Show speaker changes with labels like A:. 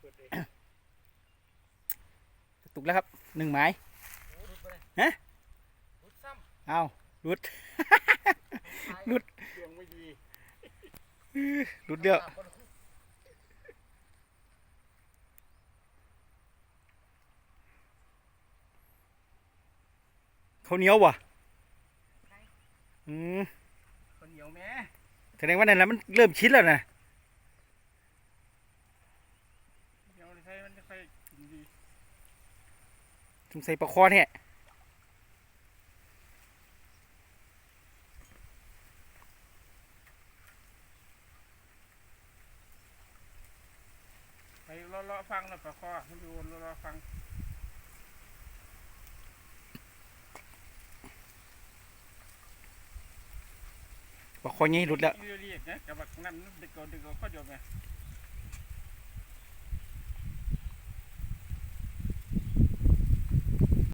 A: เปิดเอง
B: กระตุกแล้วครับหนึ่งไม้
A: โอ้รุดไปเลย
B: ฮะ
A: รุดซ้
B: เอารุดำรุด
A: ดวงไม่ดี
B: รุดเดียวเขาวเหนียวว่ะอืม
A: คนเหนียวแม่
B: แสดงว่านั่นแหละมันเริ่มชิดแล้วนะ
A: เหนียวใช่มันจะค่อยกินดี
B: สงสัยปลาคอเนี่ย
A: ไปรอรอฟังน่อยปะคอให้ดูรอรอฟัง
B: ปลาคอใหญ่รุดแล้ว
A: เรียกๆนะกับบักนั่นดึกเอาดึกเอาข้อเดียวไหม